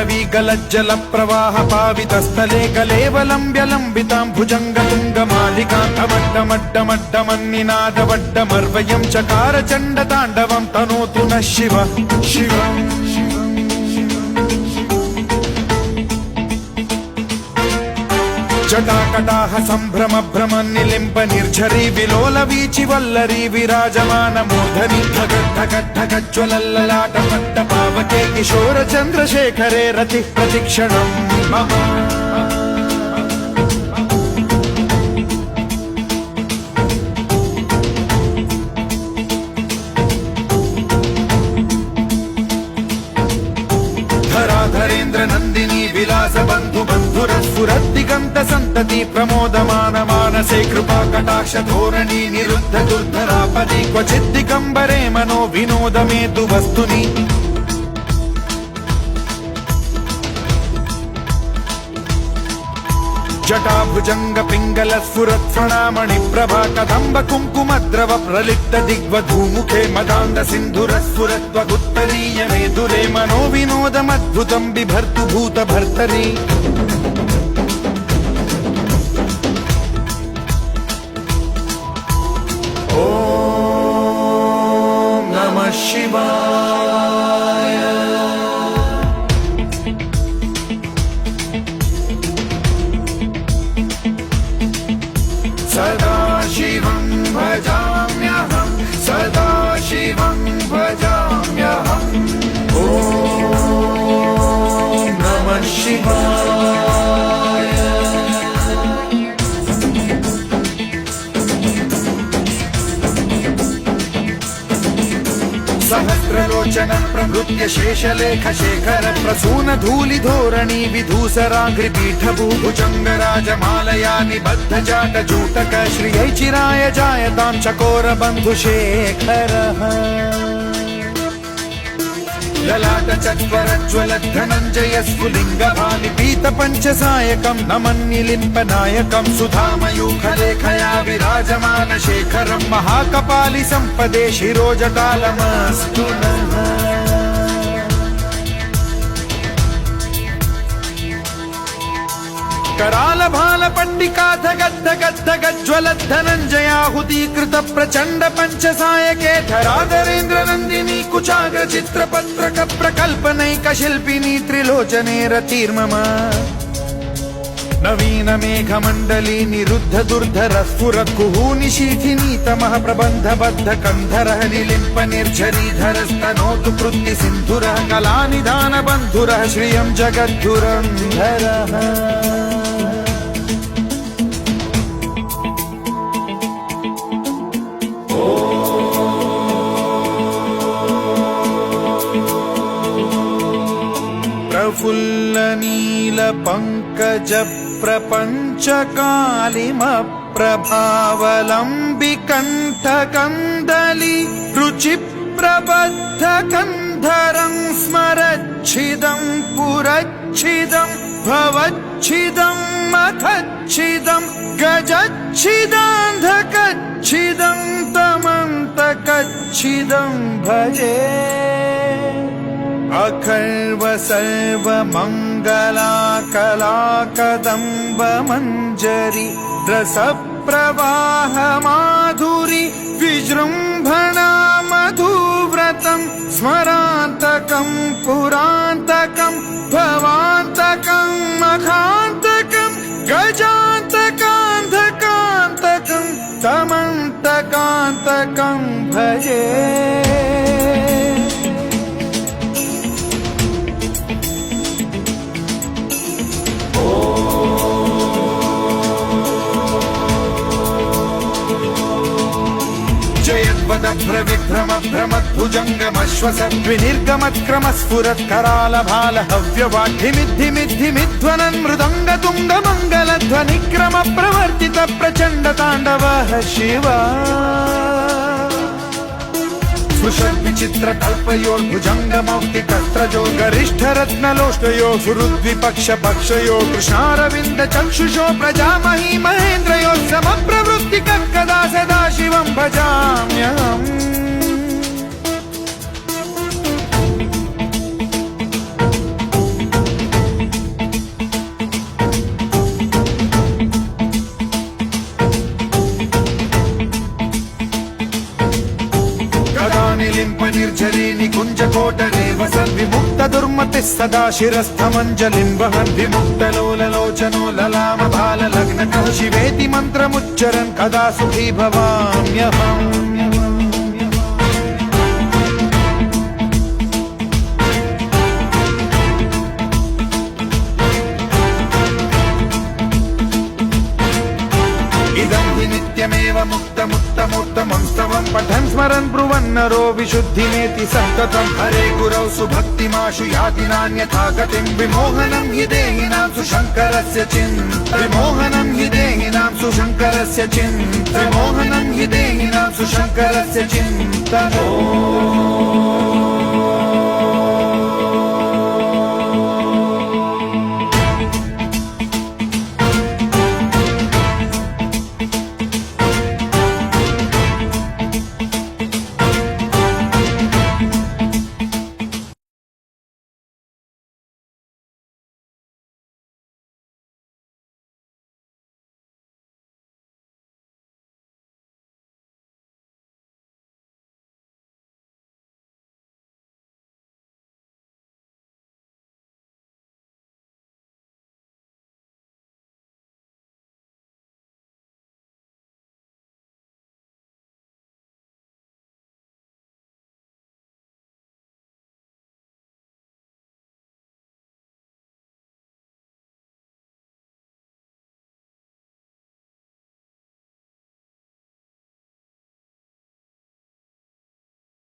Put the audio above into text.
पाटवीगलज्जल प्रवाह पावितस्थले कलेवलम्ब्यलम्बितां भुजङ्गतुङ्गमालिकान्तमड्डमड्डमड्डमन्निनादवड्डमर्वयं चकार चण्डताण्डवं तनोतु नः शिव शिव జటాకటాహ సంభ్రమ భ్రమ నిలింప నిర్ఝరి విలోల వీచి వల్లరి విరాజమాన మూర్ధని ధగ ధగ ధగ పట్ట పావకే కిశోర చంద్రశేఖరే రతి ప్రతిక్షణం. మమ ధరాధరేంద్ర నందిని విలాస బంధు బంధు స్ఫురద్దిగంత సంతతి ప్రమోదమాన మానసే కృపా కటాక్ష ధోరణి నిరుద్ధ దుర్ధరాపది క్వచిద్ది కంబరే మనో వినోదమేతు వస్తుని జటాభుజంగ పింగళ స్ఫురత్ఫణామణి ప్రభా కదంబ కుంకుమద్రవ ప్రలిప్త దిగ్వధూముఖే మదాంద సింధుర స్ఫురత్వ స్ఫురత్వగుత్తరీయ మేధురే మనో వినోదమద్భుతం బిభర్తు భూత భర్తరీ 希巴 सहस्रलोचन प्रभृत्य शेषलेख शेखर प्रसून धूलि धोरणि विधूसराघ्रिपीठ भूभुजङ्गराजमालया निबद्ध जाट जूटक श्रियै चिराय जायतां चकोर बन्धुशेखरः ललाट चत्वर ज्वल धनञ्जय स्फुलिङ्ग भानि पीत पञ्चसायकं नमन्निलिम्प नायकं सुधामयूखलेखया विराजमान शेखरं महाकपालि सम्पदे शिरोजटालमस्तु नः కరాల భాల పండికాథ గద్ద గద్ద గజ్వల ధనంజయాహుతీకృత ప్రచండ పంచసాయకే ధరాధరేంద్ర నందిని కుచాగ్ర చిత్ర పత్రక ప్రకల్పనైక శిల్పిని త్రిలోచనే రతీర్మమా నవీన మేఘ మండలి నిరుద్ధ దుర్ధర స్ఫుర కుహూని శీఠిని ప్రబంధ బద్ధ కంధర నిలింప నిర్ఝరీధర స్తనోతు కృత్తి సింధుర కళా నిధాన బంధుర శ్రియం జగద్ధురంధర कालिम प्रभावलम्बि कण्ठ कन्दलि रुचि प्रबद्ध कन्धरं स्मरच्छिदं पुरच्छिदं भवच्छिदं मथच्छिदं गजच्छिदान्धकच्छिदं तमन्तकच्छिदं भजे अखर्व सर्व मङ्गला कला कदम्ब माधुरि विजृम्भणा मधुव्रतम् स्मरान्तकम् पुरान्तकम् भवान्तकम् महान्तकम् गजान्तकान्तकान्तकम् तमन्तकान्तकम् भजे जयद्वद प्रविभ्रम भ्रमद्भुजङ्गमश्वसद्विनिर्गमत्क्रम स्फुरत्कराल भाल हव्यवाढ्यमिद्धिमिद्धिमिध्वनन् मृदङ्ग तुङ्ग मङ्गलध्वनिक्रम प्रवर्तित प्रचण्ड ताण्डवः शिवा स्पृशद्विचित्र कल्पयोर्भुजङ्गमौक्ति कस्त्रजो गरिष्ठ रत्नलोष्टयो सुहृद्विपक्ष पक्षयो कृष्णारविन्द चक्षुषो प्रजामही महेन्द्रयो समप्रवृत्ति कदा सदा शिवं भजाम्यहम् నిలింప నిర్జరీ నికుంజకోట వసన్ విముక్త దుర్మతి సదా శిరస్థమంజలిం వహన్ బాల లగ్న కౌశివేతి మంత్రముచ్చరన్ కదా సుఖీ భవామ్యహం. मुक्त नित्यमेव मुक्तमुत्तमोत्तमं स्तवं पठन् स्मरन् ब्रुवन्नरो विशुद्धिमेति सन्ततं हरे गुरौ सुभक्तिमाशु याति नान्यथा गतिं। विमोहनं हि देहिनां सुशङ्करस्य चिन् विमोहनं हि देहिनां सुशङ्करस्य चिन् विमोहनं हि देहिनां सुशङ्करस्य चिन्त।